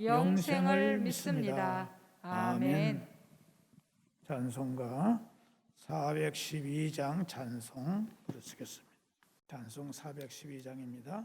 영생을 믿습니다. 아멘. 찬송가 412장 찬송 부르시겠습니다. 찬송 412장입니다.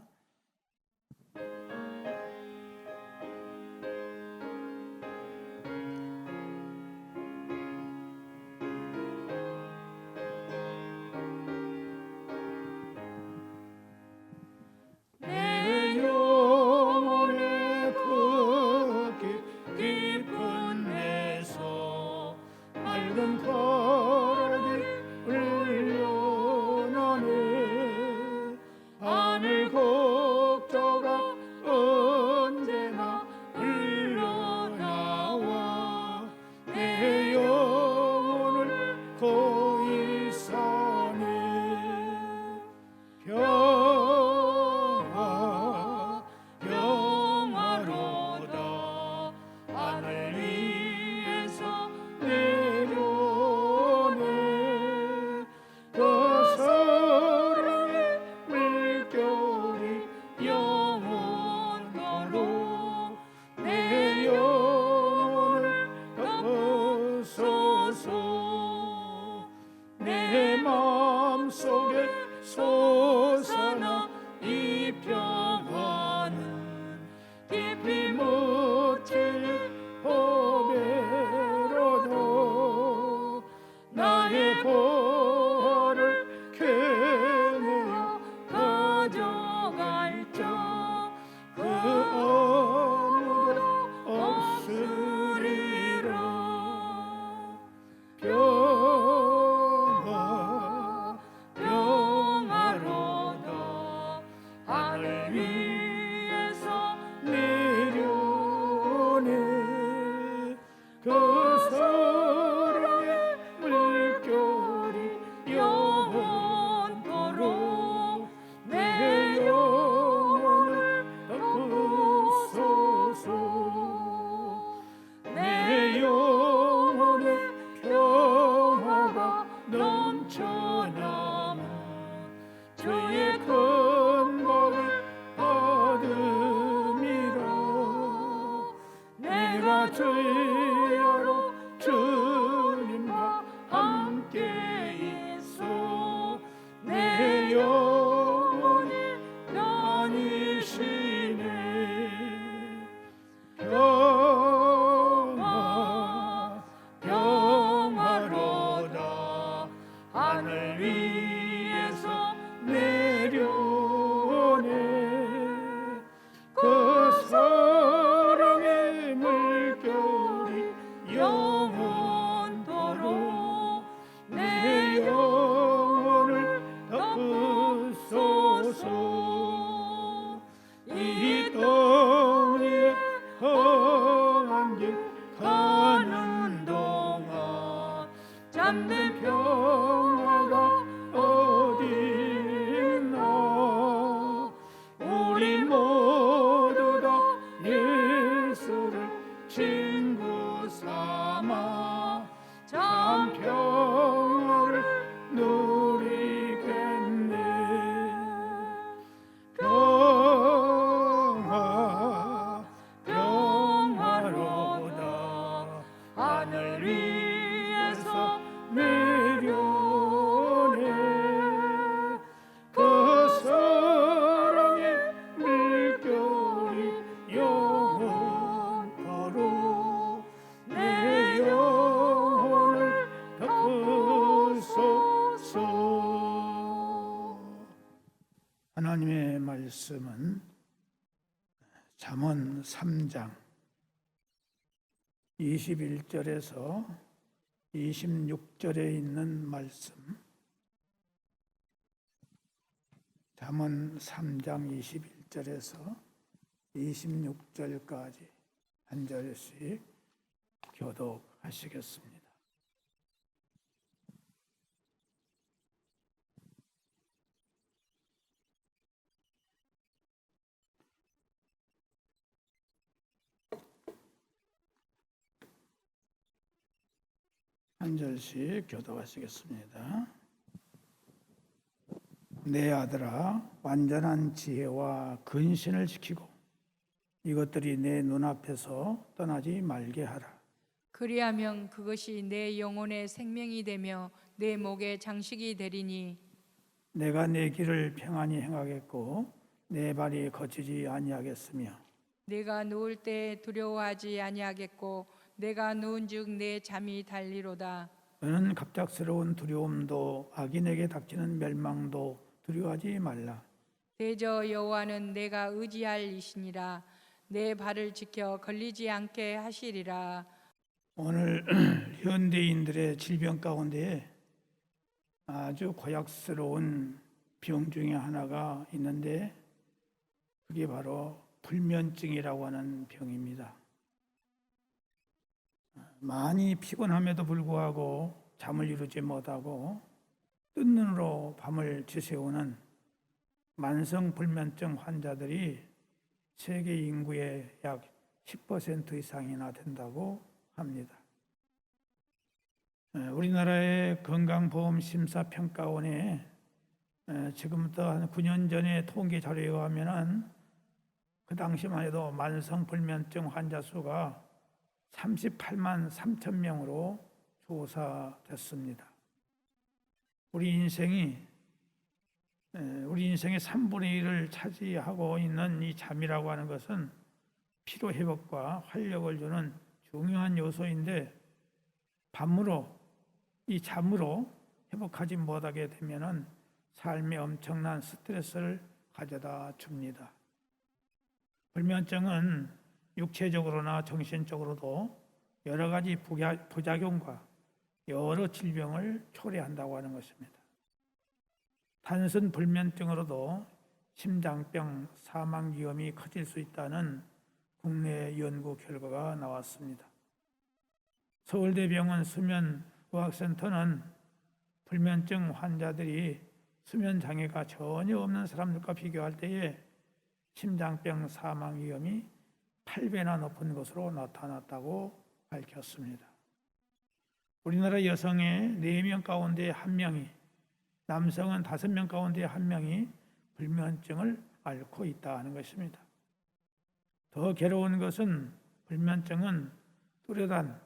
잠 말씀은 잠언 3장 21절에서 26절에 있는 말씀 잠언 3장 21절에서 26절까지 한 절씩 교독하시겠습니다. 한 절씩 교독하시겠습니다. 내 아들아 완전한 지혜와 근신을 지키고 이것들이 내 눈앞에서 떠나지 말게 하라. 그리하면 그것이 내 영혼의 생명이 되며 내 목의 장식이 되리니 내가 내 길을 평안히 행하겠고 내 발이 거치지 아니하겠으며 내가 누울 때 두려워하지 아니하겠고 내가 누운즉 내 잠이 달리로다 너는 갑작스러운 두려움도 악인에게 닥치는 멸망도 두려워하지 말라. 대저 여호와는 내가 의지할 이시니라 내 발을 지켜 걸리지 않게 하시리라 오늘 현대인들의 질병 가운데 아주 고약스러운 병 중에 하나가 있는데 그게 바로 불면증이라고 하는 병입니다. 많이 피곤함에도 불구하고 잠을 이루지 못하고 뜬 눈으로 밤을 지새우는 만성 불면증 환자들이 세계 인구의 약 10% 이상이나 된다고 합니다. 에, 우리나라의 건강보험심사평가원에 에, 지금부터 한 9년 전에 통계 자료에 의하면은 그 당시만 해도 만성 불면증 환자 수가 38만 3천 명으로 조사됐습니다. 우리 인생이 에, 우리 인생의 3분의 1을 차지하고 있는 이 잠이라고 하는 것은 피로 회복과 활력을 주는 중요한 요소인데 밤으로 이 잠으로 회복하지 못하게 되면은 삶에 엄청난 스트레스를 가져다 줍니다. 불면증은 육체적으로나 정신적으로도 여러 가지 부작용과 여러 질병을 초래한다고 하는 것입니다. 단순 불면증으로도 심장병 사망 위험이 커질 수 있다는 국내 연구 결과가 나왔습니다. 서울대병원 수면의학센터는 불면증 환자들이 수면 장애가 전혀 없는 사람들과 비교할 때에 심장병 사망 위험이 8배나 높은 것으로 나타났다고 밝혔습니다. 우리나라 여성의 4명 가운데 1명이 남성은 5명 가운데 1명이 불면증을 앓고 있다는 것입니다. 더 괴로운 것은 불면증은 뚜렷한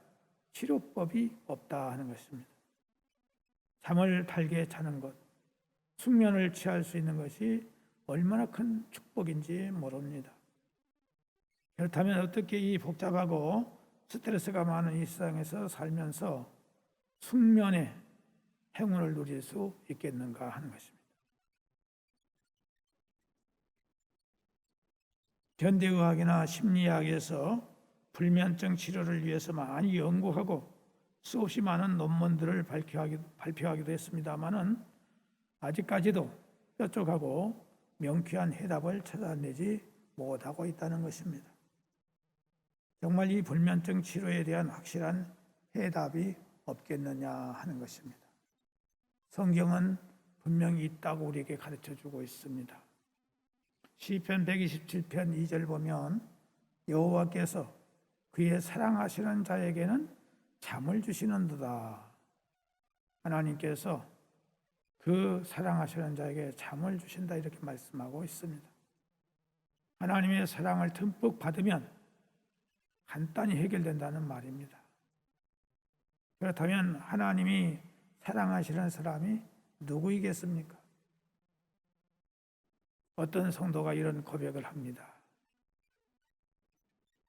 치료법이 없다 하는 것입니다. 잠을 달게 자는 것, 숙면을 취할 수 있는 것이 얼마나 큰 축복인지 모릅니다. 그렇다면 어떻게 이 복잡하고 스트레스가 많은 이 세상에서 살면서 숙면의 행운을 누릴 수 있겠는가 하는 것입니다. 현대의학이나 심리학에서 불면증 치료를 위해서 많이 연구하고 수없이 많은 논문들을 발표하기도, 발표하기도 했습니다마는 아직까지도 뾰족하고 명쾌한 해답을 찾아내지 못하고 있다는 것입니다. 정말 이 불면증 치료에 대한 확실한 해답이 없겠느냐 하는 것입니다. 성경은 분명히 있다고 우리에게 가르쳐 주고 있습니다. 시편 127편 2절 보면 여호와께서 그의 사랑하시는 자에게는 잠을 주시는도다. 하나님께서 그 사랑하시는 자에게 잠을 주신다 이렇게 말씀하고 있습니다. 하나님의 사랑을 듬뿍 받으면 간단히 해결된다는 말입니다. 그렇다면 하나님이 사랑하시는 사람이 누구이겠습니까? 어떤 성도가 이런 고백을 합니다.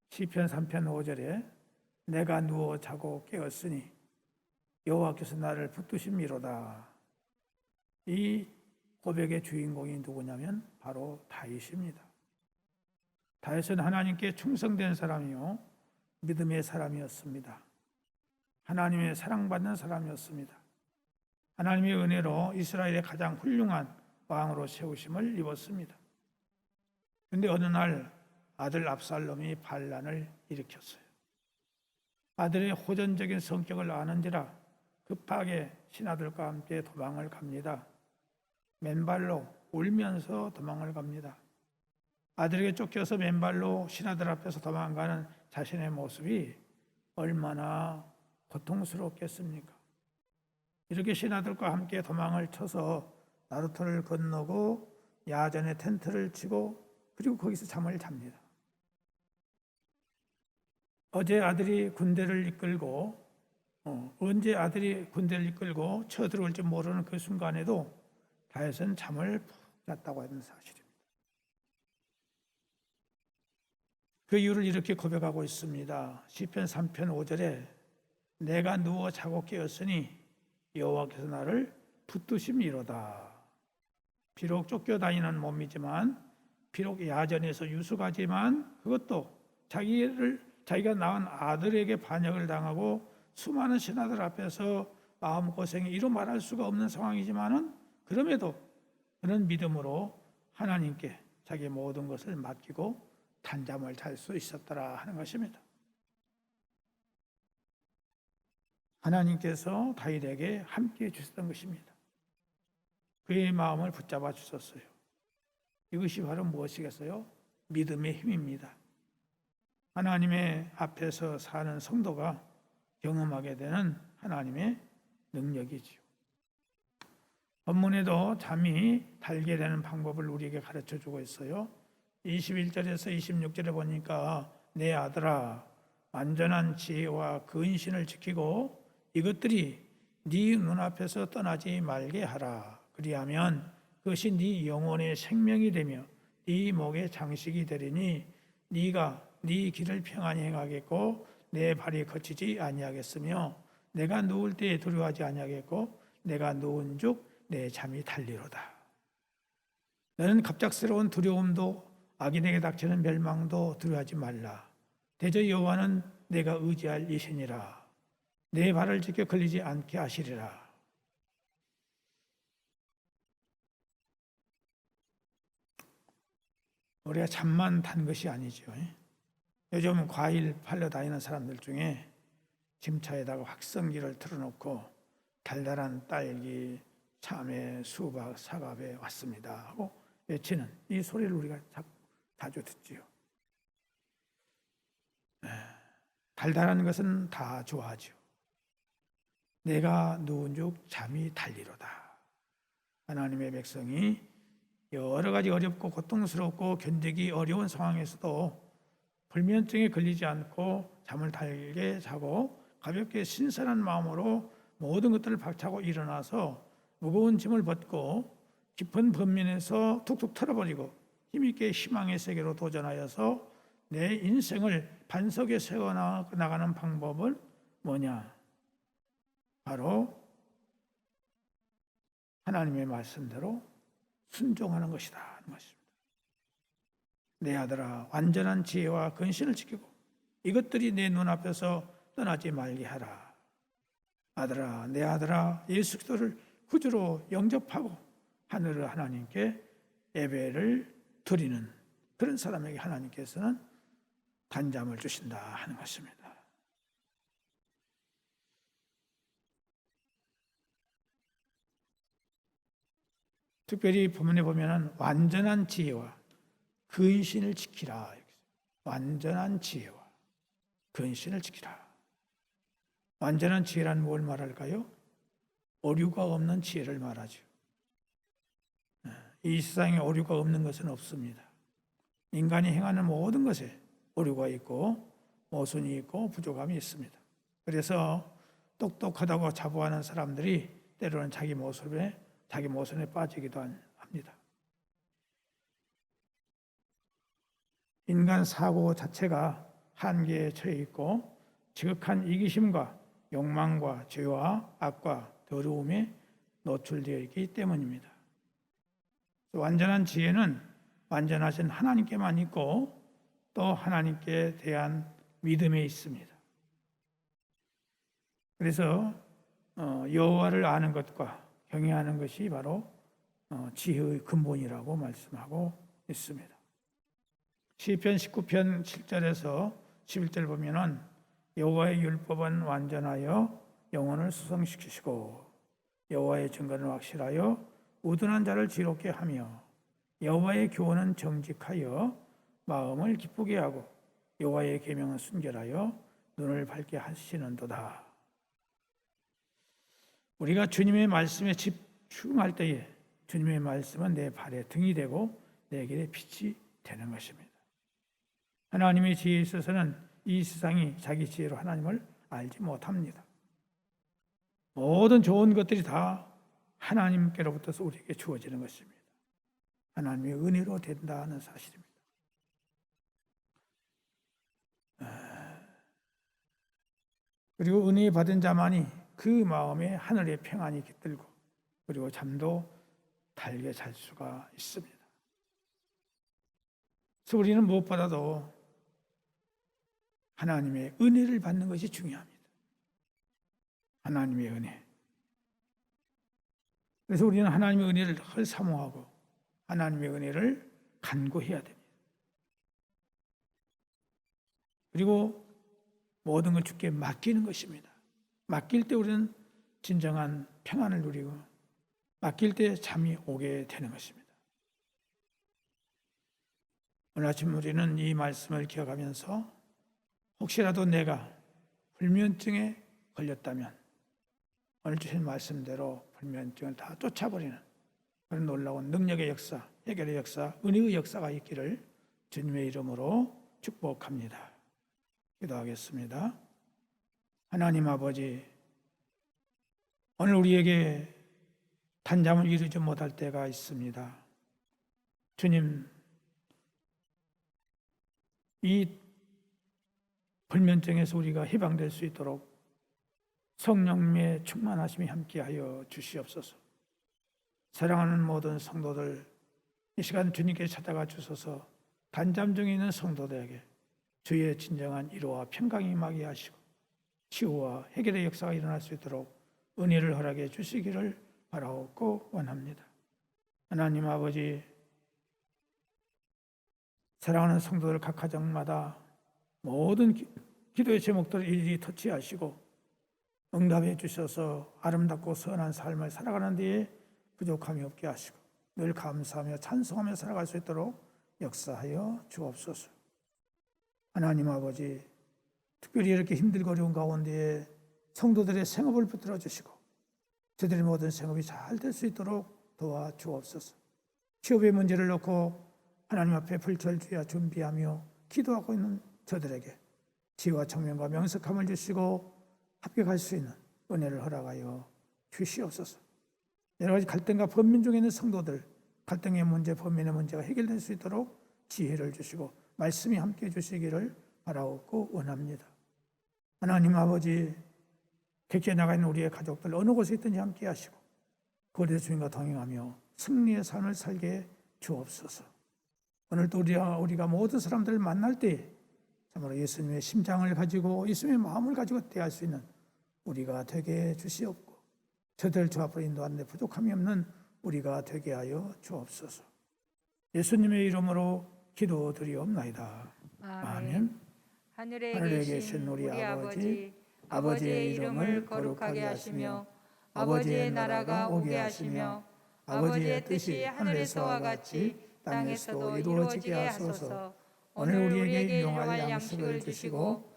시편 3편 5절에 내가 누워 자고 깨었으니 여호와께서 나를 붙드심이로다. 이 고백의 주인공이 누구냐면 바로 다윗입니다. 다윗은 하나님께 충성된 사람이요 믿음의 사람이었습니다. 하나님의 사랑받는 사람이었습니다. 하나님의 은혜로 이스라엘의 가장 훌륭한 왕으로 세우심을 입었습니다. 그런데 어느 날 아들 압살롬이 반란을 일으켰어요. 아들의 호전적인 성격을 아는지라 급하게 신하들과 함께 도망을 갑니다. 맨발로 울면서 도망을 갑니다. 아들에게 쫓겨서 맨발로 신하들 앞에서 도망가는 자신의 모습이 얼마나 고통스럽겠습니까? 이렇게 신하들과 함께 도망을 쳐서 나루터를 건너고 야전에 텐트를 치고 그리고 거기서 잠을 잡니다. 어제 아들이 군대를 이끌고 어, 언제 아들이 군대를 이끌고 쳐들어올지 모르는 그 순간에도 다윗은 잠을 푹 잤다고 하는 사실입니다. 그 이유를 이렇게 고백하고 있습니다. 시편 3편 5절에 내가 누워 자고 깨었으니 여호와께서 나를 붙드심이로다. 비록 쫓겨다니는 몸이지만 비록 야전에서 유숙하지만 그것도 자기를 자기가 낳은 아들에게 반역을 당하고 수많은 신하들 앞에서 마음 고생이 이루 말할 수가 없는 상황이지만은 그럼에도 그런 믿음으로 하나님께 자기 모든 것을 맡기고 단잠을 잘 수 있었더라 하는 것입니다. 하나님께서 다윗에게 함께 주셨던 것입니다. 그의 마음을 붙잡아 주셨어요. 이것이 바로 무엇이겠어요? 믿음의 힘입니다. 하나님의 앞에서 사는 성도가 경험하게 되는 하나님의 능력이지요. 본문에도 잠이 달게 되는 방법을 우리에게 가르쳐 주고 있어요. 21절에서 26절에 보니까 내 아들아 완전한 지혜와 근신을 지키고 이것들이 네 눈앞에서 떠나지 말게 하라. 그리하면 그것이 네 영혼의 생명이 되며 네 목의 장식이 되리니 네가 네 길을 평안히 행하겠고 내 발이 거치지 아니하겠으며 내가 누울 때에 두려워하지 아니하겠고 내가 누운즉 내 잠이 달리로다. 너는 갑작스러운 두려움도 악인에게 닥치는 멸망도 두려워하지 말라. 대저 여호와는 내가 의지할 이신이라. 내 발을 지켜 걸리지 않게 하시리라. 우리가 잠만 탄 것이 아니죠. 요즘 과일 팔러 다니는 사람들 중에 짐차에다가 확성기를 틀어놓고 달달한 딸기, 참외, 수박, 사과배 왔습니다 하고 외치는 이 소리를 우리가 자 주 듣지요. 달달한 것은 다 좋아하죠. 내가 누운즉 잠이 달리로다. 하나님의 백성이 여러 가지 어렵고 고통스럽고 견디기 어려운 상황에서도 불면증에 걸리지 않고 잠을 달게 자고 가볍게 신선한 마음으로 모든 것들을 박차고 일어나서 무거운 짐을 벗고 깊은 범면에서 툭툭 털어버리고 힘있게 희망의 세계로 도전하여서 내 인생을 반석에 세워 나가는 방법은 뭐냐? 바로 하나님의 말씀대로 순종하는 것이다 하는 것입니다. 내 아들아 완전한 지혜와 근신을 지키고 이것들이 내 눈앞에서 떠나지 말게 하라. 아들아 내 아들아 예수 그리스도를 구주로 영접하고 하늘을 하나님께 예배를 드리는 그런 사람에게 하나님께서는 단잠을 주신다 하는 것입니다. 특별히 본문에 보면은 완전한 지혜와 근신을 지키라. 완전한 지혜와 근신을 지키라. 완전한 지혜란 뭘 말할까요? 오류가 없는 지혜를 말하죠. 네, 이 세상에 오류가 없는 것은 없습니다. 인간이 행하는 모든 것에 오류가 있고 모순이 있고 부족함이 있습니다. 그래서 똑똑하다고 자부하는 사람들이 때로는 자기 모습에 자기 모순에 빠지기도 합니다. 인간 사고 자체가 한계에 처해 있고 지극한 이기심과 욕망과 죄와 악과 더러움에 노출되어 있기 때문입니다. 완전한 지혜는 완전하신 하나님께만 있고 또 하나님께 대한 믿음에 있습니다. 그래서 어, 여호와를 아는 것과 경외하는 것이 바로 어, 지혜의 근본이라고 말씀하고 있습니다. 시편 19편 7절에서 11절 보면은 여호와의 율법은 완전하여 영혼을 수성시키시고 여호와의 증거는 확실하여 우둔한 자를 지롭게 하며 여호와의 교훈은 정직하여 마음을 기쁘게 하고 여호와의 계명은 순결하여 눈을 밝게 하시는도다. 우리가 주님의 말씀에 집중할 때에 주님의 말씀은 내 발에 등이 되고 내 길에 빛이 되는 것입니다. 하나님의 지혜에 있어서는 이 세상이 자기 지혜로 하나님을 알지 못합니다. 모든 좋은 것들이 다 하나님께로부터서 우리에게 주어지는 것입니다. 하나님의 은혜로 된다는 사실입니다. 아, 그리고 은혜 받은 자만이 그 마음에 하늘의 평안이 깃들고 그리고 잠도 달게 잘 수가 있습니다. 그래서 우리는 무엇보다도 하나님의 은혜를 받는 것이 중요합니다. 하나님의 은혜. 그래서 우리는 하나님의 은혜를 늘 사모하고 하나님의 은혜를 간구해야 됩니다. 그리고 모든 걸 주께 맡기는 것입니다. 맡길 때 우리는 진정한 평안을 누리고 맡길 때 잠이 오게 되는 것입니다. 오늘 아침 우리는 이 말씀을 기억하면서 혹시라도 내가 불면증에 걸렸다면 오늘 주신 말씀대로 불면증을 다 쫓아버리는 그런 놀라운 능력의 역사, 해결의 역사, 은혜의 역사가 있기를 주님의 이름으로 축복합니다. 기도하겠습니다. 하나님 아버지, 오늘 우리에게 단잠을 이루지 못할 때가 있습니다. 주님, 이 불면증에서 우리가 해방될 수 있도록 성령님의 충만하심이 함께하여 주시옵소서. 사랑하는 모든 성도들, 이 시간 주님께 찾아가 주소서 단잠 중에 있는 성도들에게 주의 진정한 위로와 평강이 임하게 하시고 치유와 해결의 역사가 일어날 수 있도록 은혜를 허락해 주시기를 바라옵고 원합니다. 하나님 아버지, 사랑하는 성도들 각 가정마다 모든 기, 기도의 제목들을 일일이 터치하시고 응답해 주셔서 아름답고 선한 삶을 살아가는 데에 부족함이 없게 하시고 늘 감사하며 찬송하며 살아갈 수 있도록 역사하여 주옵소서. 하나님 아버지, 특별히 이렇게 힘들고 어려운 가운데에 성도들의 생업을 붙들어 주시고 저들의 모든 생업이 잘 될 수 있도록 도와 주옵소서. 취업의 문제를 놓고 하나님 앞에 불철주야 준비하며 기도하고 있는 저들에게 지혜와 청명과 명석함을 주시고 합격할 수 있는 은혜를 허락하여 주시옵소서. 여러 가지 갈등과 번민 중에 있는 성도들 갈등의 문제, 번민의 문제가 해결될 수 있도록 지혜를 주시고 말씀이 함께 주시기를 바라옵고 원합니다. 하나님 아버지 객지에 나가 있는 우리의 가족들 어느 곳에 있든지 함께 하시고 거리의 주인과 동행하며 승리의 삶을 살게 주옵소서. 오늘도 우리가, 우리가 모든 사람들을 만날 때 참으로 예수님의 심장을 가지고 예수님의 마음을 가지고 대할 수 있는 우리가 되게 주시옵고 저들 주 앞으로 인도하는 데 부족함이 없는 우리가 되게 하여 주옵소서. 예수님의 이름으로 기도드리옵나이다. 아멘. 하늘에, 하늘에 계신 우리 아버지, 아버지의 이름을 거룩하게 하시며 아버지의 나라가 오게 하시며 아버지의 뜻이 하늘에서와 같이 땅에서도 이루어지게 하소서. 오늘 우리에게 일용할 양식을 주시고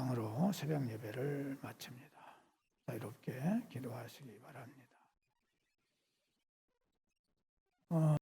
이상으로 새벽 예배를 마칩니다. 자유롭게 기도하시기 바랍니다. 어,